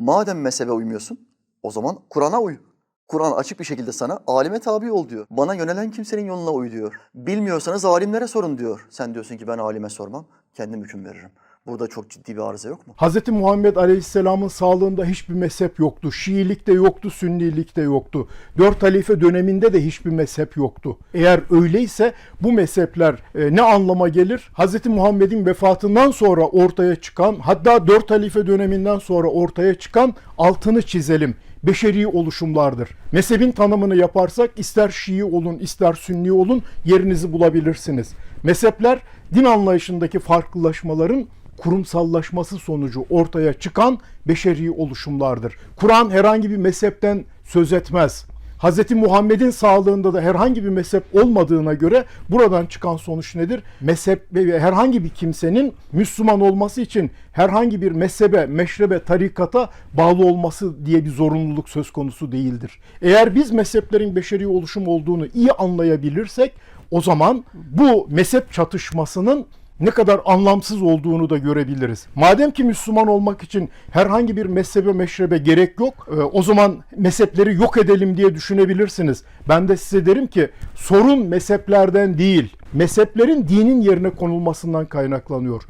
Madem mezhebe uymuyorsun, o zaman Kur'an'a uy. Kur'an açık bir şekilde sana alime tabi ol diyor. Bana yönelen kimsenin yoluna uy diyor. Bilmiyorsanız alimlere sorun diyor. Sen diyorsun ki ben alime sormam, kendim hüküm veririm. Burada çok ciddi bir arıza yok mu? Hz. Muhammed Aleyhisselam'ın sağlığında hiçbir mezhep yoktu. Şiilik de yoktu, Sünnilik de yoktu. Dört halife döneminde de hiçbir mezhep yoktu. Eğer öyleyse bu mezhepler e, ne anlama gelir? Hz. Muhammed'in vefatından sonra ortaya çıkan, hatta dört halife döneminden sonra ortaya çıkan altını çizelim beşeri oluşumlardır. Mezhebin tanımını yaparsak ister Şii olun ister Sünni olun yerinizi bulabilirsiniz. Mezhepler din anlayışındaki farklılaşmaların kurumsallaşması sonucu ortaya çıkan beşeri oluşumlardır. Kur'an herhangi bir mezhepten söz etmez. Hz. Muhammed'in sağlığında da herhangi bir mezhep olmadığına göre buradan çıkan sonuç nedir? Mezhep ve herhangi bir kimsenin Müslüman olması için herhangi bir mezhebe, meşrebe, tarikata bağlı olması diye bir zorunluluk söz konusu değildir. Eğer biz mezheplerin beşeri oluşum olduğunu iyi anlayabilirsek o zaman bu mezhep çatışmasının ne kadar anlamsız olduğunu da görebiliriz. Madem ki Müslüman olmak için herhangi bir mezhebe meşrebe gerek yok, e, o zaman mezhepleri yok edelim diye düşünebilirsiniz. Ben de size derim ki sorun mezheplerden değil, mezheplerin dinin yerine konulmasından kaynaklanıyor.